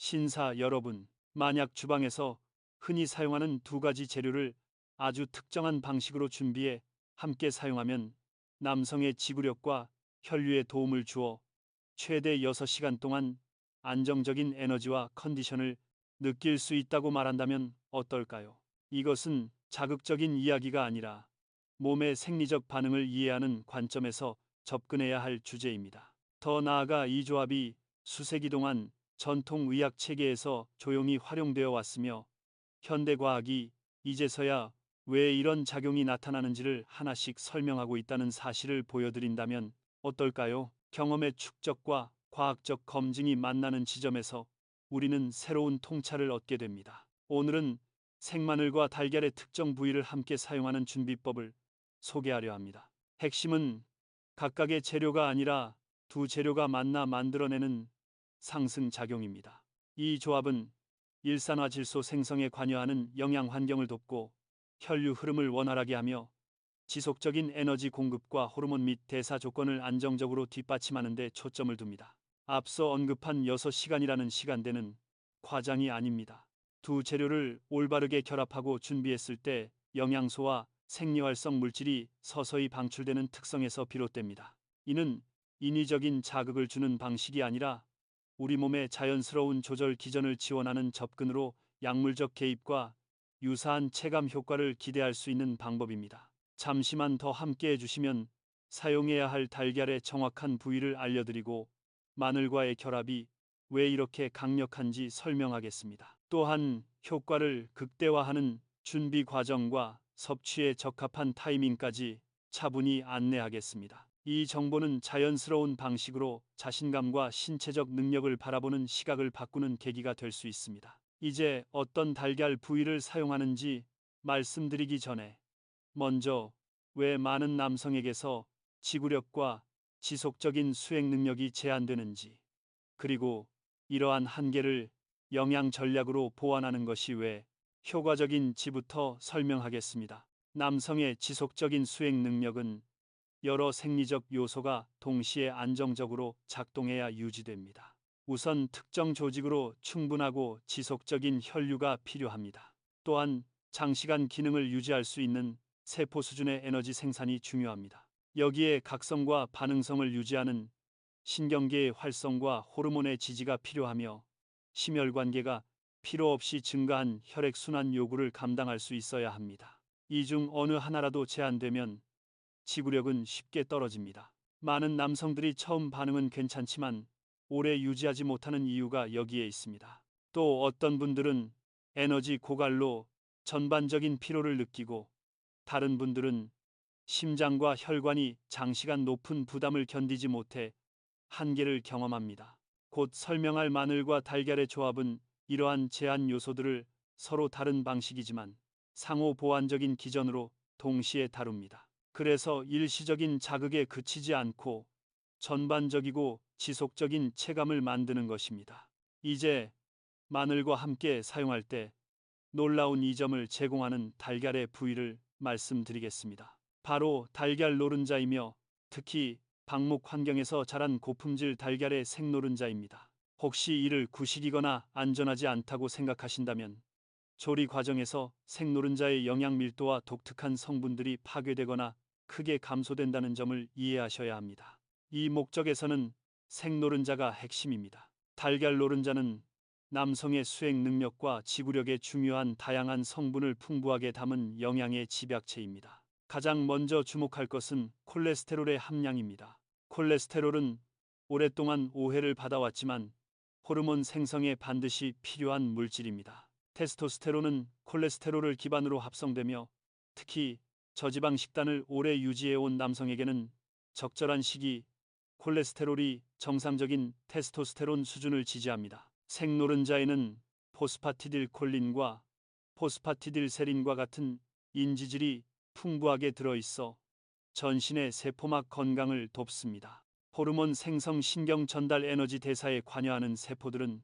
신사 여러분, 만약 주방에서 흔히 사용하는 두 가지 재료를 아주 특정한 방식으로 준비해 함께 사용하면 남성의 지구력과 혈류에 도움을 주어 최대 6시간 동안 안정적인 에너지와 컨디션을 느낄 수 있다고 말한다면 어떨까요? 이것은 자극적인 이야기가 아니라 몸의 생리적 반응을 이해하는 관점에서 접근해야 할 주제입니다. 더 나아가 이 조합이 수세기 동안 전통 의학 체계에서 조용히 활용되어 왔으며 현대 과학이 이제서야 왜 이런 작용이 나타나는지를 하나씩 설명하고 있다는 사실을 보여드린다면 어떨까요? 경험의 축적과 과학적 검증이 만나는 지점에서 우리는 새로운 통찰을 얻게 됩니다. 오늘은 생마늘과 달걀의 특정 부위를 함께 사용하는 준비법을 소개하려 합니다. 핵심은 각각의 재료가 아니라 두 재료가 만나 만들어내는 상승작용입니다. 이 조합은 일산화 질소 생성에 관여하는 영양 환경을 돕고 혈류 흐름을 원활하게 하며 지속적인 에너지 공급과 호르몬 및 대사 조건을 안정적으로 뒷받침하는 데 초점을 둡니다. 앞서 언급한 6시간이라는 시간대는 과장이 아닙니다. 두 재료를 올바르게 결합하고 준비했을 때 영양소와 생리활성 물질이 서서히 방출되는 특성에서 비롯됩니다. 이는 인위적인 자극을 주는 방식이 아니라 우리 몸의 자연스러운 조절 기전을 지원하는 접근으로 약물적 개입과 유사한 체감 효과를 기대할 수 있는 방법입니다. 잠시만 더 함께 해주시면 사용해야 할 달걀의 정확한 부위를 알려드리고 마늘과의 결합이 왜 이렇게 강력한지 설명하겠습니다. 또한 효과를 극대화하는 준비 과정과 섭취에 적합한 타이밍까지 차분히 안내하겠습니다. 이 정보는 자연스러운 방식으로 자신감과 신체적 능력을 바라보는 시각을 바꾸는 계기가 될 수 있습니다. 이제 어떤 달걀 부위를 사용하는지 말씀드리기 전에 먼저 왜 많은 남성에게서 지구력과 지속적인 수행 능력이 제한되는지 그리고 이러한 한계를 영양 전략으로 보완하는 것이 왜 효과적인지부터 설명하겠습니다. 남성의 지속적인 수행 능력은 여러 생리적 요소가 동시에 안정적으로 작동해야 유지됩니다. 우선 특정 조직으로 충분하고 지속적인 혈류가 필요합니다. 또한 장시간 기능을 유지할 수 있는 세포 수준의 에너지 생산이 중요합니다. 여기에 각성과 반응성을 유지하는 신경계의 활성과 호르몬의 지지가 필요하며 심혈관계가 필요 없이 증가한 혈액순환 요구를 감당할 수 있어야 합니다. 이 중 어느 하나라도 제한되면 지구력은 쉽게 떨어집니다. 많은 남성들이 처음 반응은 괜찮지만 오래 유지하지 못하는 이유가 여기에 있습니다. 또 어떤 분들은 에너지 고갈로 전반적인 피로를 느끼고 다른 분들은 심장과 혈관이 장시간 높은 부담을 견디지 못해 한계를 경험합니다. 곧 설명할 마늘과 달걀의 조합은 이러한 제한 요소들을 서로 다른 방식이지만 상호 보완적인 기전으로 동시에 다룹니다. 그래서 일시적인 자극에 그치지 않고 전반적이고 지속적인 체감을 만드는 것입니다. 이제 마늘과 함께 사용할 때 놀라운 이점을 제공하는 달걀의 부위를 말씀드리겠습니다. 바로 달걀 노른자이며 특히 방목 환경에서 자란 고품질 달걀의 생노른자입니다. 혹시 이를 구식이거나 안전하지 않다고 생각하신다면 조리 과정에서 생노른자의 영양 밀도와 독특한 성분들이 파괴되거나 크게 감소된다는 점을 이해하셔야 합니다. 이 목적에서는 생노른자가 핵심입니다. 달걀 노른자는 남성의 수행 능력과 지구력에 중요한 다양한 성분을 풍부하게 담은 영양의 집약체입니다. 가장 먼저 주목할 것은 콜레스테롤의 함량입니다. 콜레스테롤은 오랫동안 오해를 받아왔지만 호르몬 생성에 반드시 필요한 물질입니다. 테스토스테론은 콜레스테롤을 기반으로 합성되며 특히 저지방 식단을 오래 유지해온 남성에게는 적절한 시기 콜레스테롤이 정상적인 테스토스테론 수준을 지지합니다. 생노른자에는 포스파티딜콜린과 포스파티딜세린과 같은 인지질이 풍부하게 들어있어 전신의 세포막 건강을 돕습니다. 호르몬 생성 신경 전달 에너지 대사에 관여하는 세포들은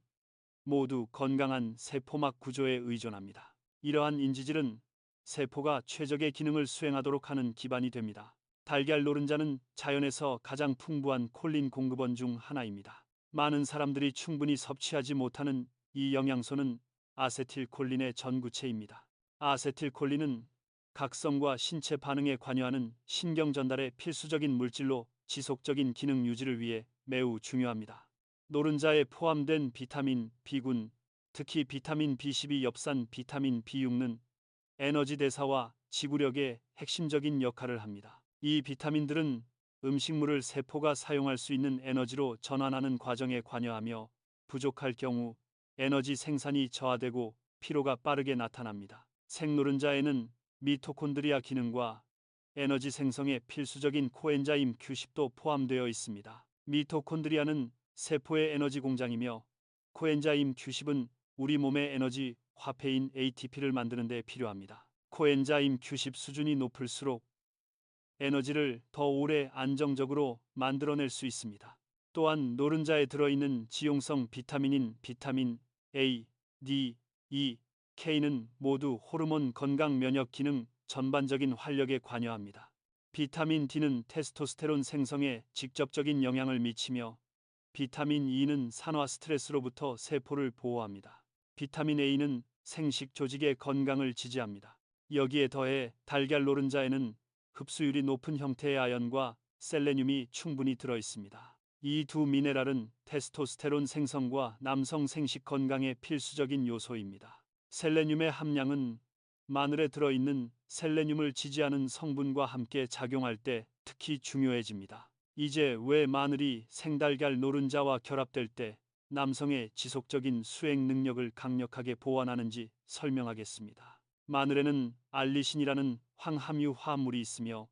모두 건강한 세포막 구조에 의존합니다. 이러한 인지질은 세포가 최적의 기능을 수행하도록 하는 기반이 됩니다. 달걀 노른자는 자연에서 가장 풍부한 콜린 공급원 중 하나입니다. 많은 사람들이 충분히 섭취하지 못하는 이 영양소는 아세틸콜린의 전구체입니다. 아세틸콜린은 각성과 신체 반응에 관여하는 신경 전달의 필수적인 물질로 지속적인 기능 유지를 위해 매우 중요합니다. 노른자에 포함된 비타민 B군, 특히 비타민 B12 엽산 비타민 B6는 에너지 대사와 지구력에 핵심적인 역할을 합니다. 이 비타민들은 음식물을 세포가 사용할 수 있는 에너지로 전환하는 과정에 관여하며 부족할 경우 에너지 생산이 저하되고 피로가 빠르게 나타납니다. 생노른자에는 미토콘드리아 기능과 에너지 생성에 필수적인 코엔자임 Q10도 포함되어 있습니다. 미토콘드리아는 세포의 에너지 공장이며 코엔자임 Q10은 우리 몸의 에너지 화폐인 ATP를 만드는 데 필요합니다. 코엔자임 Q10 수준이 높을수록 에너지를 더 오래 안정적으로 만들어낼 수 있습니다. 또한 노른자에 들어있는 지용성 비타민인 비타민 A, D, E, K는 모두 호르몬 건강 면역 기능 전반적인 활력에 관여합니다. 비타민 D는 테스토스테론 생성에 직접적인 영향을 미치며 비타민 E는 산화 스트레스로부터 세포를 보호합니다. 비타민 A는 생식 조직의 건강을 지지합니다. 여기에 더해 달걀 노른자에는 흡수율이 높은 형태의 아연과 셀레늄이 충분히 들어 있습니다. 이 두 미네랄은 테스토스테론 생성과 남성 생식 건강에 필수적인 요소입니다. 셀레늄의 함량은 마늘에 들어있는 셀레늄을 지지하는 성분과 함께 작용할 때 특히 중요해집니다. 이제 왜 마늘이 생달걀 노른자와 결합될 때 남성의 지속적인 수행 능력을 강력하게 보완하는지 설명하겠습니다. 마늘에는 알리신이라는 황함유 화합물이 있으며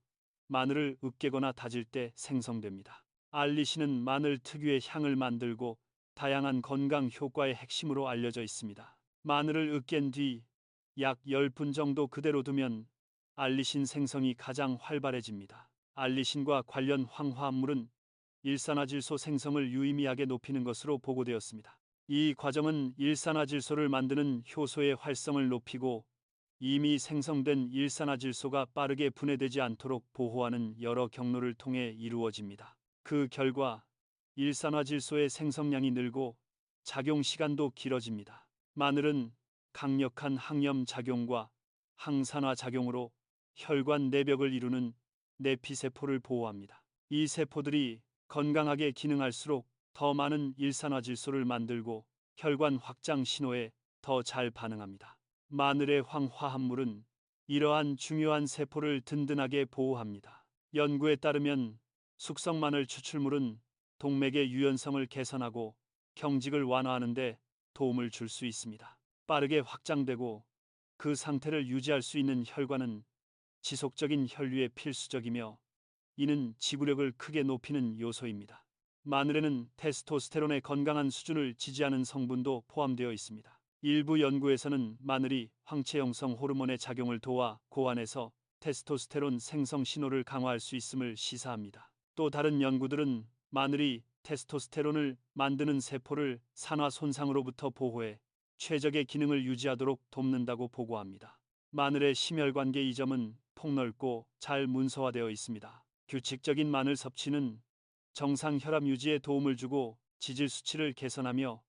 마늘을 으깨거나 다질 때 생성됩니다. 알리신은 마늘 특유의 향을 만들고 다양한 건강 효과의 핵심으로 알려져 있습니다. 마늘을 으깬 뒤 약 10분 정도 그대로 두면 알리신 생성이 가장 활발해집니다. 알리신과 관련 황화합물은 일산화질소 생성을 유의미하게 높이는 것으로 보고되었습니다. 이 과정은 일산화질소를 만드는 효소의 활성을 높이고 이미 생성된 일산화질소가 빠르게 분해되지 않도록 보호하는 여러 경로를 통해 이루어집니다. 그 결과 일산화질소의 생성량이 늘고 작용 시간도 길어집니다. 마늘은 강력한 항염 작용과 항산화 작용으로 혈관 내벽을 이루는 내피세포를 보호합니다. 이 세포들이 건강하게 기능할수록 더 많은 일산화 질소를 만들고 혈관 확장 신호에 더 잘 반응합니다. 마늘의 황화합물은 이러한 중요한 세포를 든든하게 보호합니다. 연구에 따르면 숙성 마늘 추출물은 동맥의 유연성을 개선하고 경직을 완화하는 데 도움을 줄 수 있습니다. 빠르게 확장되고 그 상태를 유지할 수 있는 혈관은 지속적인 혈류에 필수적이며 이는 지구력을 크게 높이는 요소입니다. 마늘에는 테스토스테론의 건강한 수준을 지지하는 성분도 포함되어 있습니다. 일부 연구에서는 마늘이 황체 형성 호르몬의 작용을 도와 고안에서 테스토스테론 생성 신호를 강화할 수 있음을 시사합니다. 또 다른 연구들은 마늘이 테스토스테론을 만드는 세포를 산화 손상으로부터 보호해 최적의 기능을 유지하도록 돕는다고 보고합니다. 마늘의 심혈관계 이점은 폭넓고 잘 문서화되어 있습니다. 규칙적인 마늘 섭취는 정상 혈압 유지에 도움을 주고 지질 수치를 개선하며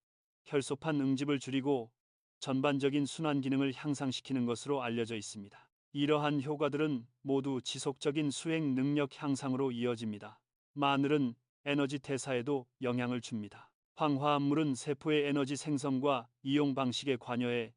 혈소판 응집을 줄이고 전반적인 순환 기능을 향상시키는 것으로 알려져 있습니다. 이러한 효과들은 모두 지속적인 수행 능력 향상으로 이어집니다. 마늘은 에너지 대사에도 영향을 줍니다. 황화합물은 세포의 에너지 생성과 이용 방식에 관여해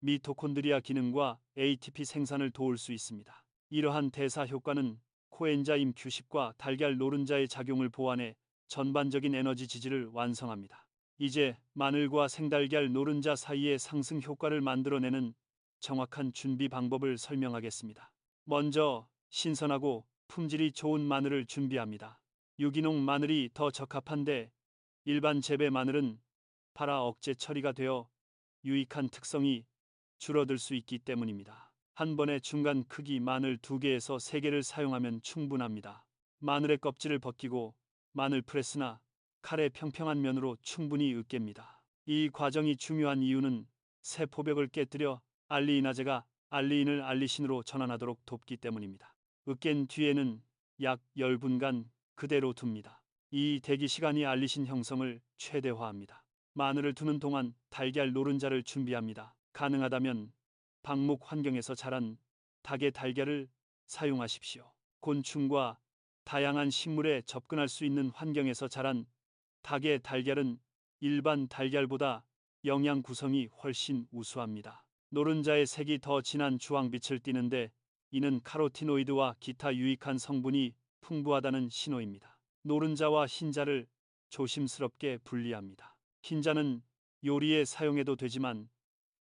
미토콘드리아 기능과 ATP 생산을 도울 수 있습니다. 이러한 대사 효과는 코엔자임 Q10과 달걀 노른자의 작용을 보완해 전반적인 에너지 지지를 완성합니다. 이제 마늘과 생달걀 노른자 사이의 상승 효과를 만들어내는 정확한 준비 방법을 설명하겠습니다. 먼저 신선하고 품질이 좋은 마늘을 준비합니다. 유기농 마늘이 더 적합한데 일반 재배 마늘은 발화 억제 처리가 되어 유익한 특성이 줄어들 수 있기 때문입니다. 한 번에 중간 크기 마늘 2개에서 3개를 사용하면 충분합니다. 마늘의 껍질을 벗기고 마늘 프레스나 칼의 평평한 면으로 충분히 으깹니다. 이 과정이 중요한 이유는 세포벽을 깨뜨려 알리인아제가 알리인을 알리신으로 전환하도록 돕기 때문입니다. 으깬 뒤에는 약 10분간 그대로 둡니다. 이 대기 시간이 알리신 형성을 최대화합니다. 마늘을 두는 동안 달걀 노른자를 준비합니다. 가능하다면 방목 환경에서 자란 닭의 달걀을 사용하십시오. 곤충과 다양한 식물에 접근할 수 있는 환경에서 자란 닭의 달걀은 일반 달걀보다 영양 구성이 훨씬 우수합니다. 노른자의 색이 더 진한 주황빛을 띠는데 이는 카로티노이드와 기타 유익한 성분이 풍부하다는 신호입니다. 노른자와 흰자를 조심스럽게 분리합니다. 흰자는 요리에 사용해도 되지만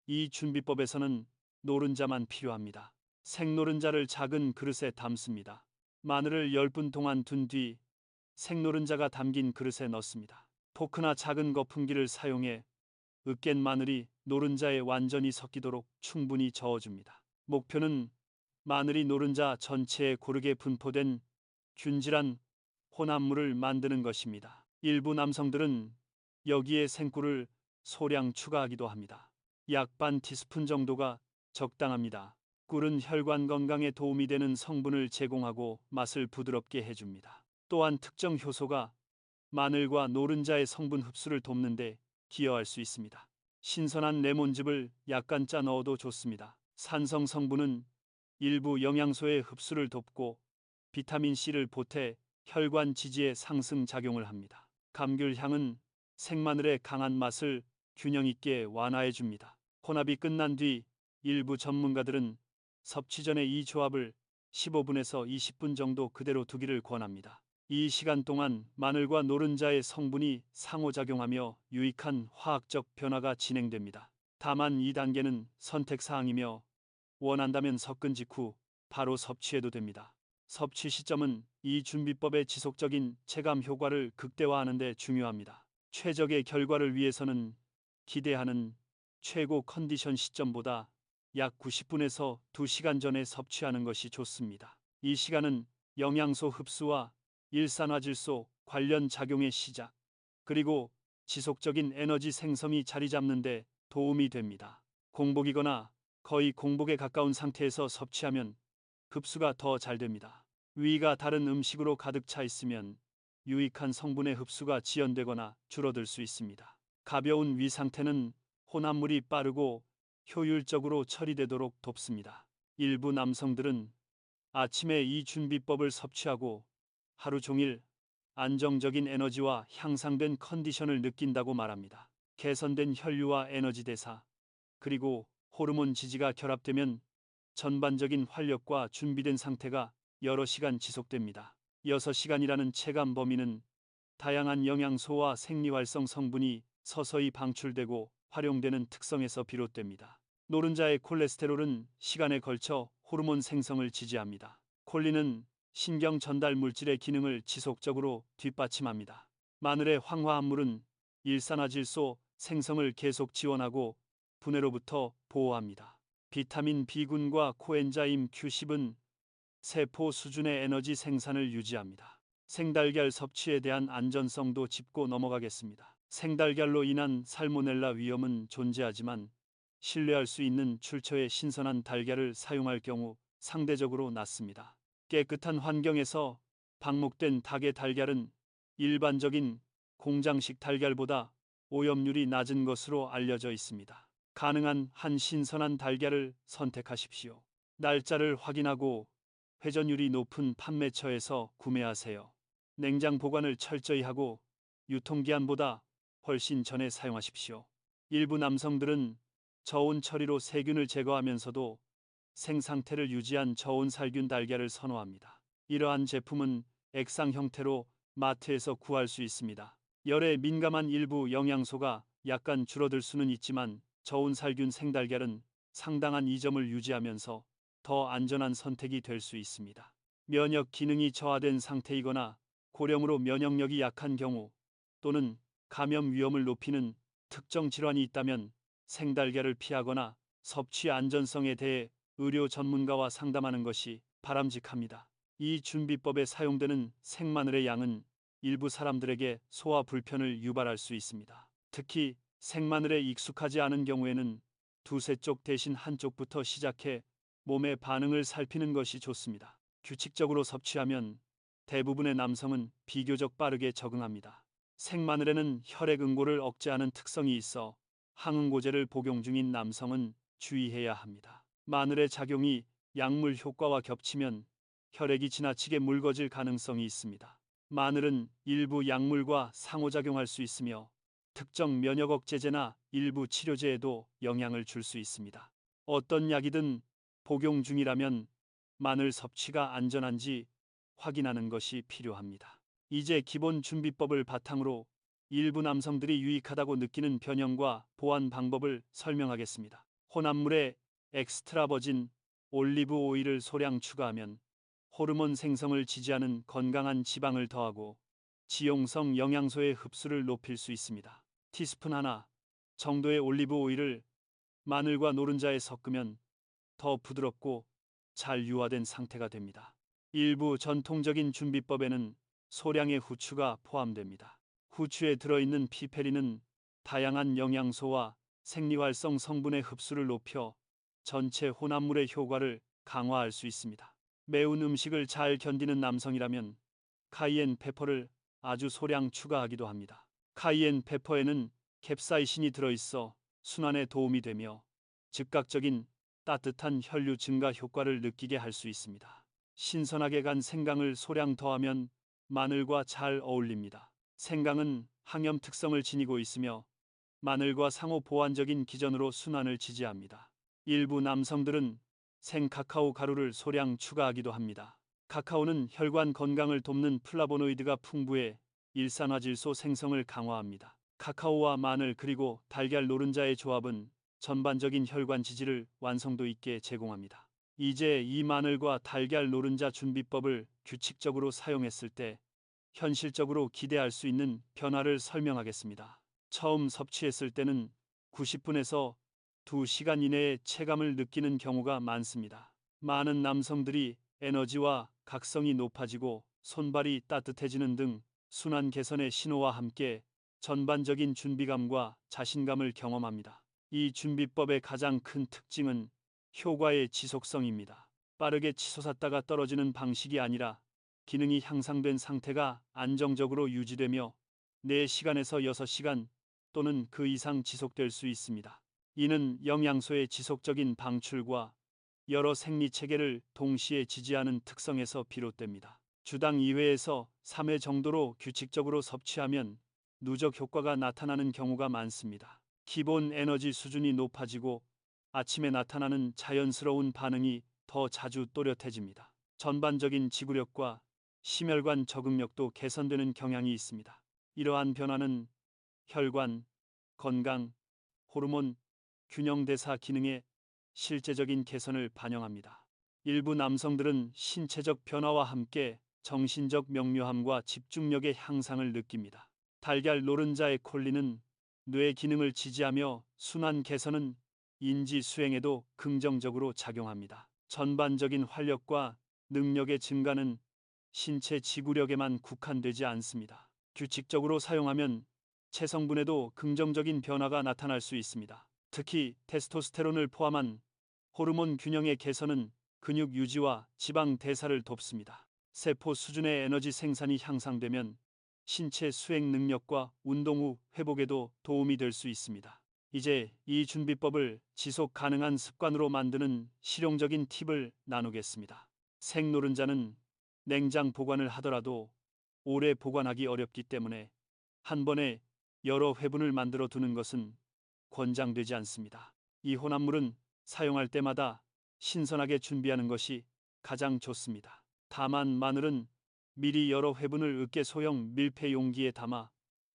이 준비법에서는 노른자만 필요합니다. 생노른자를 작은 그릇에 담습니다. 마늘을 10분 동안 둔 뒤 생노른자가 담긴 그릇에 넣습니다. 포크나 작은 거품기를 사용해 으깬 마늘이 노른자에 완전히 섞이도록 충분히 저어줍니다. 목표는 마늘이 노른자 전체에 고르게 분포된 균질한 혼합물을 만드는 것입니다. 일부 남성들은 여기에 생꿀을 소량 추가하기도 합니다. 약 반 티스푼 정도가 적당합니다. 꿀은 혈관 건강에 도움이 되는 성분을 제공하고 맛을 부드럽게 해줍니다. 또한 특정 효소가 마늘과 노른자의 성분 흡수를 돕는데 기여할 수 있습니다. 신선한 레몬즙을 약간 짜 넣어도 좋습니다. 산성 성분은 일부 영양소의 흡수를 돕고 비타민 C를 보태 혈관 지지에 상승 작용을 합니다. 감귤 향은 생마늘의 강한 맛을 균형 있게 완화해 줍니다. 혼합이 끝난 뒤 일부 전문가들은 섭취 전에 이 조합을 15분에서 20분 정도 그대로 두기를 권합니다. 이 시간 동안 마늘과 노른자의 성분이 상호작용하며 유익한 화학적 변화가 진행됩니다. 다만 이 단계는 선택사항이며 원한다면 섞은 직후 바로 섭취해도 됩니다. 섭취 시점은 이 준비법의 지속적인 체감 효과를 극대화하는 데 중요합니다. 최적의 결과를 위해서는 기대하는 최고 컨디션 시점보다 약 90분에서 2시간 전에 섭취하는 것이 좋습니다. 이 시간은 영양소 흡수와 일산화질소 관련 작용의 시작, 그리고 지속적인 에너지 생성이 자리 잡는 데 도움이 됩니다. 공복이거나 거의 공복에 가까운 상태에서 섭취하면 흡수가 더 잘 됩니다. 위가 다른 음식으로 가득 차 있으면 유익한 성분의 흡수가 지연되거나 줄어들 수 있습니다. 가벼운 위 상태는 혼합물이 빠르고 효율적으로 처리되도록 돕습니다. 일부 남성들은 아침에 이 준비법을 섭취하고 하루 종일 안정적인 에너지와 향상된 컨디션을 느낀다고 말합니다. 개선된 혈류와 에너지 대사, 그리고 호르몬 지지가 결합되면 전반적인 활력과 준비된 상태가 여러 시간 지속됩니다. 6시간이라는 체감 범위는 다양한 영양소와 생리활성 성분이 서서히 방출되고 활용되는 특성에서 비롯됩니다. 노른자의 콜레스테롤은 시간에 걸쳐 호르몬 생성을 지지합니다. 콜린은 신경 전달 물질의 기능을 지속적으로 뒷받침합니다. 마늘의 황화합물은 일산화질소 생성을 계속 지원하고 분해로부터 보호합니다. 비타민 B군과 코엔자임 Q10은 세포 수준의 에너지 생산을 유지합니다. 생달걀 섭취에 대한 안전성도 짚고 넘어가겠습니다. 생달걀로 인한 살모넬라 위험은 존재하지만 신뢰할 수 있는 출처의 신선한 달걀을 사용할 경우 상대적으로 낮습니다. 깨끗한 환경에서 방목된 닭의 달걀은 일반적인 공장식 달걀보다 오염률이 낮은 것으로 알려져 있습니다. 가능한 한 신선한 달걀을 선택하십시오. 날짜를 확인하고 회전율이 높은 판매처에서 구매하세요. 냉장 보관을 철저히 하고 유통기한보다 훨씬 전에 사용하십시오. 일부 남성들은 저온 처리로 세균을 제거하면서도 생상태를 유지한 저온 살균 달걀을 선호합니다. 이러한 제품은 액상 형태로 마트에서 구할 수 있습니다. 열에 민감한 일부 영양소가 약간 줄어들 수는 있지만 저온 살균 생달걀은 상당한 이점을 유지하면서 더 안전한 선택이 될 수 있습니다. 면역 기능이 저하된 상태이거나 고령으로 면역력이 약한 경우 또는 감염 위험을 높이는 특정 질환이 있다면 생달걀을 피하거나 섭취 안전성에 대해 의료 전문가와 상담하는 것이 바람직합니다. 이 준비법에 사용되는 생마늘의 양은 일부 사람들에게 소화 불편을 유발할 수 있습니다. 특히 생마늘에 익숙하지 않은 경우에는 두세 쪽 대신 한쪽부터 시작해 몸의 반응을 살피는 것이 좋습니다. 규칙적으로 섭취하면 대부분의 남성은 비교적 빠르게 적응합니다. 생마늘에는 혈액 응고를 억제하는 특성이 있어 항응고제를 복용 중인 남성은 주의해야 합니다. 마늘의 작용이 약물 효과와 겹치면 혈액이 지나치게 묽어질 가능성이 있습니다. 마늘은 일부 약물과 상호작용할 수 있으며 특정 면역 억제제나 일부 치료제에도 영향을 줄 수 있습니다. 어떤 약이든 복용 중이라면 마늘 섭취가 안전한지 확인하는 것이 필요합니다. 이제 기본 준비법을 바탕으로 일부 남성들이 유익하다고 느끼는 변형과 보완 방법을 설명하겠습니다. 혼합물에 엑스트라 버진 올리브 오일을 소량 추가하면 호르몬 생성을 지지하는 건강한 지방을 더하고 지용성 영양소의 흡수를 높일 수 있습니다. 티스푼 하나 정도의 올리브 오일을 마늘과 노른자에 섞으면 더 부드럽고 잘 유화된 상태가 됩니다. 일부 전통적인 준비법에는 소량의 후추가 포함됩니다. 후추에 들어있는 피페린은 다양한 영양소와 생리활성 성분의 흡수를 높여 전체 혼합물의 효과를 강화할 수 있습니다. 매운 음식을 잘 견디는 남성이라면 카이엔 페퍼를 아주 소량 추가하기도 합니다. 카이엔 페퍼에는 캡사이신이 들어있어 순환에 도움이 되며 즉각적인 따뜻한 혈류 증가 효과를 느끼게 할 수 있습니다. 신선하게 간 생강을 소량 더하면 마늘과 잘 어울립니다. 생강은 항염 특성을 지니고 있으며 마늘과 상호 보완적인 기전으로 순환을 지지합니다. 일부 남성들은 생 카카오 가루를 소량 추가하기도 합니다. 카카오는 혈관 건강을 돕는 플라보노이드가 풍부해 일산화질소 생성을 강화합니다. 카카오와 마늘 그리고 달걀 노른자의 조합은 전반적인 혈관 지지를 완성도 있게 제공합니다. 이제 이 마늘과 달걀 노른자 준비법을 규칙적으로 사용했을 때 현실적으로 기대할 수 있는 변화를 설명하겠습니다. 처음 섭취했을 때는 90분에서 2시간 이내에 체감을 느끼는 경우가 많습니다. 많은 남성들이 에너지와 각성이 높아지고 손발이 따뜻해지는 등 순환 개선의 신호와 함께 전반적인 준비감과 자신감을 경험합니다. 이 준비법의 가장 큰 특징은 효과의 지속성입니다. 빠르게 치솟았다가 떨어지는 방식이 아니라 기능이 향상된 상태가 안정적으로 유지되며 4시간에서 6시간 또는 그 이상 지속될 수 있습니다. 이는 영양소의 지속적인 방출과 여러 생리 체계를 동시에 지지하는 특성에서 비롯됩니다. 주당 2회에서 3회 정도로 규칙적으로 섭취하면 누적 효과가 나타나는 경우가 많습니다. 기본 에너지 수준이 높아지고 아침에 나타나는 자연스러운 반응이 더 자주 또렷해집니다. 전반적인 지구력과 심혈관 적응력도 개선되는 경향이 있습니다. 이러한 변화는 혈관, 건강, 호르몬, 균형대사 기능의 실제적인 개선을 반영합니다. 일부 남성들은 신체적 변화와 함께 정신적 명료함과 집중력의 향상을 느낍니다. 달걀 노른자의 콜린은 뇌 기능을 지지하며 순환 개선은 인지 수행에도 긍정적으로 작용합니다. 전반적인 활력과 능력의 증가는 신체 지구력에만 국한되지 않습니다. 규칙적으로 사용하면 체성분에도 긍정적인 변화가 나타날 수 있습니다. 특히 테스토스테론을 포함한 호르몬 균형의 개선은 근육 유지와 지방 대사를 돕습니다. 세포 수준의 에너지 생산이 향상되면 신체 수행 능력과 운동 후 회복에도 도움이 될 수 있습니다. 이제 이 준비법을 지속 가능한 습관으로 만드는 실용적인 팁을 나누겠습니다. 생노른자는 냉장 보관을 하더라도 오래 보관하기 어렵기 때문에 한 번에 여러 회분을 만들어 두는 것은 권장되지 않습니다. 이 혼합물은 사용할 때마다 신선하게 준비하는 것이 가장 좋습니다. 다만 마늘은 미리 여러 회분을 으깨 소형 밀폐 용기에 담아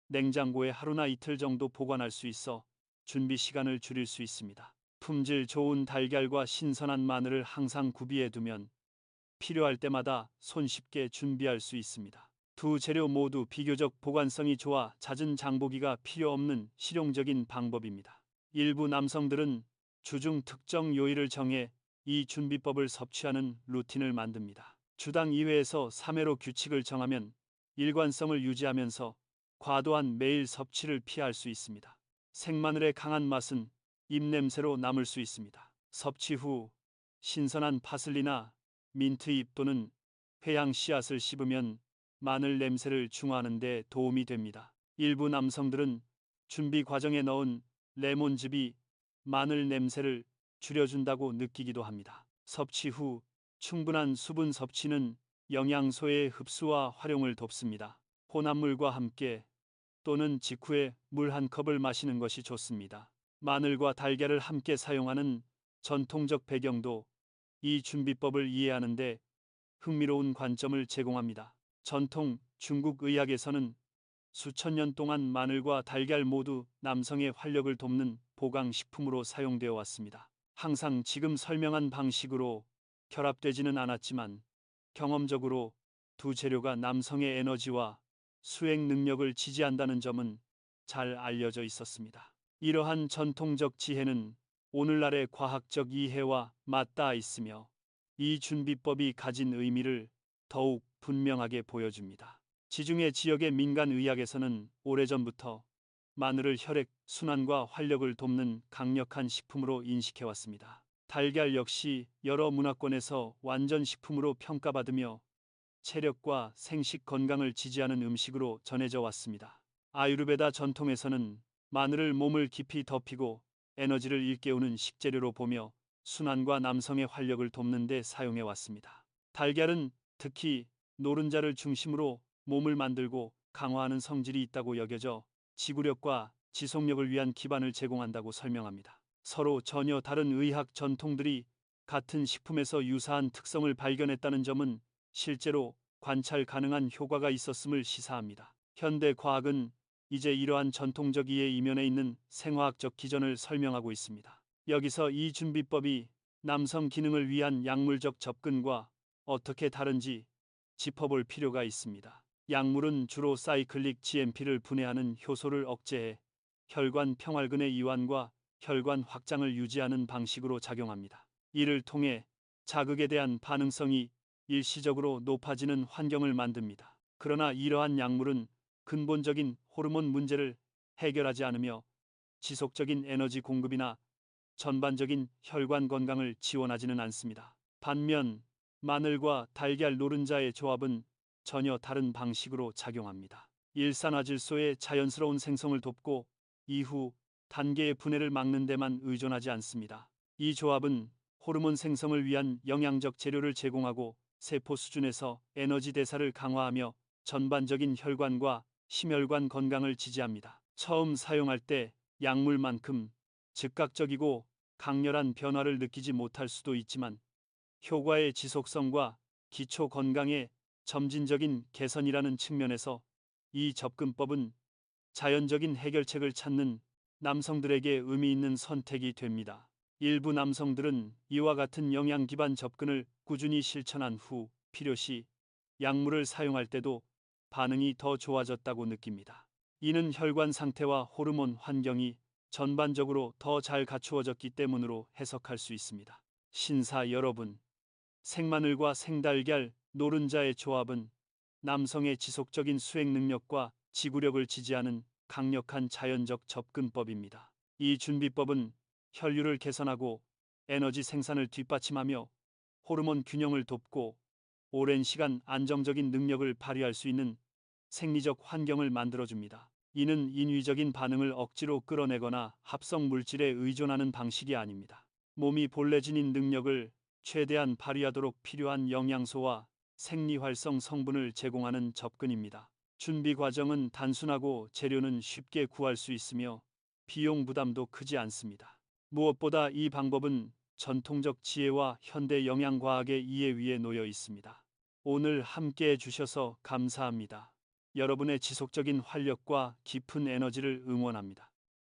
냉장고에 하루나 이틀 정도 보관할 수 있어 준비 시간을 줄일 수 있습니다. 품질 좋은 달걀과 신선한 마늘을 항상 구비해 두면 필요할 때마다 손쉽게 준비할 수 있습니다. 두 재료 모두 비교적 보관성이 좋아 잦은 장보기가 필요 없는 실용적인 방법입니다. 일부 남성들은 주중 특정 요일을 정해 이 준비법을 섭취하는 루틴을 만듭니다. 주당 2회에서 3회로 규칙을 정하면 일관성을 유지하면서 과도한 매일 섭취를 피할 수 있습니다. 생마늘의 강한 맛은 입냄새로 남을 수 있습니다. 섭취 후 신선한 파슬리나 민트잎 또는 회양 씨앗을 씹으면 마늘 냄새를 중화하는 데 도움이 됩니다. 일부 남성들은 준비 과정에 넣은 레몬즙이 마늘 냄새를 줄여준다고 느끼기도 합니다. 섭취 후 충분한 수분 섭취는 영양소의 흡수와 활용을 돕습니다. 혼합물과 함께 또는 직후에 물 한 컵을 마시는 것이 좋습니다. 마늘과 달걀을 함께 사용하는 전통적 배경도 이 준비법을 이해하는데 흥미로운 관점을 제공합니다. 전통 중국 의학에서는 수천 년 동안 마늘과 달걀 모두 남성의 활력을 돕는 보강식품으로 사용되어 왔습니다. 항상 지금 설명한 방식으로 결합되지는 않았지만 경험적으로 두 재료가 남성의 에너지와 수행 능력을 지지한다는 점은 잘 알려져 있었습니다. 이러한 전통적 지혜는 오늘날의 과학적 이해와 맞닿아 있으며 이 준비법이 가진 의미를 더욱 분명하게 보여줍니다. 지중해 지역의 민간 의학에서는 오래전부터 마늘을 혈액 순환과 활력을 돕는 강력한 식품으로 인식해 왔습니다. 달걀 역시 여러 문화권에서 완전 식품으로 평가받으며 체력과 생식 건강을 지지하는 음식으로 전해져 왔습니다. 아유르베다 전통에서는 마늘을 몸을 깊이 덮이고 에너지를 일깨우는 식재료로 보며 순환과 남성의 활력을 돕는 데 사용해 왔습니다. 달걀은 특히 노른자를 중심으로 몸을 만들고 강화하는 성질이 있다고 여겨져 지구력과 지속력을 위한 기반을 제공한다고 설명합니다. 서로 전혀 다른 의학 전통들이 같은 식품에서 유사한 특성을 발견했다는 점은 실제로 관찰 가능한 효과가 있었음을 시사합니다. 현대 과학은 이제 이러한 전통적 이해 이면에 있는 생화학적 기전을 설명하고 있습니다. 여기서 이 준비법이 남성 기능을 위한 약물적 접근과 어떻게 다른지 짚어볼 필요가 있습니다. 약물은 주로 사이클릭 GMP를 분해하는 효소를 억제해 혈관 평활근의 이완과 혈관 확장을 유지하는 방식으로 작용합니다. 이를 통해 자극에 대한 반응성이 일시적으로 높아지는 환경을 만듭니다. 그러나 이러한 약물은 근본적인 호르몬 문제를 해결하지 않으며 지속적인 에너지 공급이나 전반적인 혈관 건강을 지원하지는 않습니다. 반면 마늘과 달걀 노른자의 조합은 전혀 다른 방식으로 작용합니다. 일산화질소의 자연스러운 생성을 돕고 이후 단계의 분해를 막는 데만 의존하지 않습니다. 이 조합은 호르몬 생성을 위한 영양적 재료를 제공하고 세포 수준에서 에너지 대사를 강화하며 전반적인 혈관과 심혈관 건강을 지지합니다. 처음 사용할 때 약물만큼 즉각적이고 강렬한 변화를 느끼지 못할 수도 있지만 효과의 지속성과 기초 건강의 점진적인 개선이라는 측면에서 이 접근법은 자연적인 해결책을 찾는 남성들에게 의미 있는 선택이 됩니다. 일부 남성들은 이와 같은 영양 기반 접근을 꾸준히 실천한 후 필요시 약물을 사용할 때도 반응이 더 좋아졌다고 느낍니다. 이는 혈관 상태와 호르몬 환경이 전반적으로 더 잘 갖추어졌기 때문으로 해석할 수 있습니다. 신사 여러분, 생마늘과 생달걀, 노른자의 조합은 남성의 지속적인 수행 능력과 지구력을 지지하는 강력한 자연적 접근법입니다. 이 준비법은 혈류를 개선하고 에너지 생산을 뒷받침하며 호르몬 균형을 돕고 오랜 시간 안정적인 능력을 발휘할 수 있는 생리적 환경을 만들어줍니다. 이는 인위적인 반응을 억지로 끌어내거나 합성 물질에 의존하는 방식이 아닙니다. 몸이 본래 지닌 능력을 최대한 발휘하도록 필요한 영양소와 생리활성 성분을 제공하는 접근입니다. 준비 과정은 단순하고 재료는 쉽게 구할 수 있으며 비용 부담도 크지 않습니다. 무엇보다 이 방법은 전통적 지혜와 현대 영양과학의 이해 위에 놓여 있습니다. 오늘 함께 해주셔서 감사합니다. 여러분의 지속적인 활력과 깊은 에너지를 응원합니다.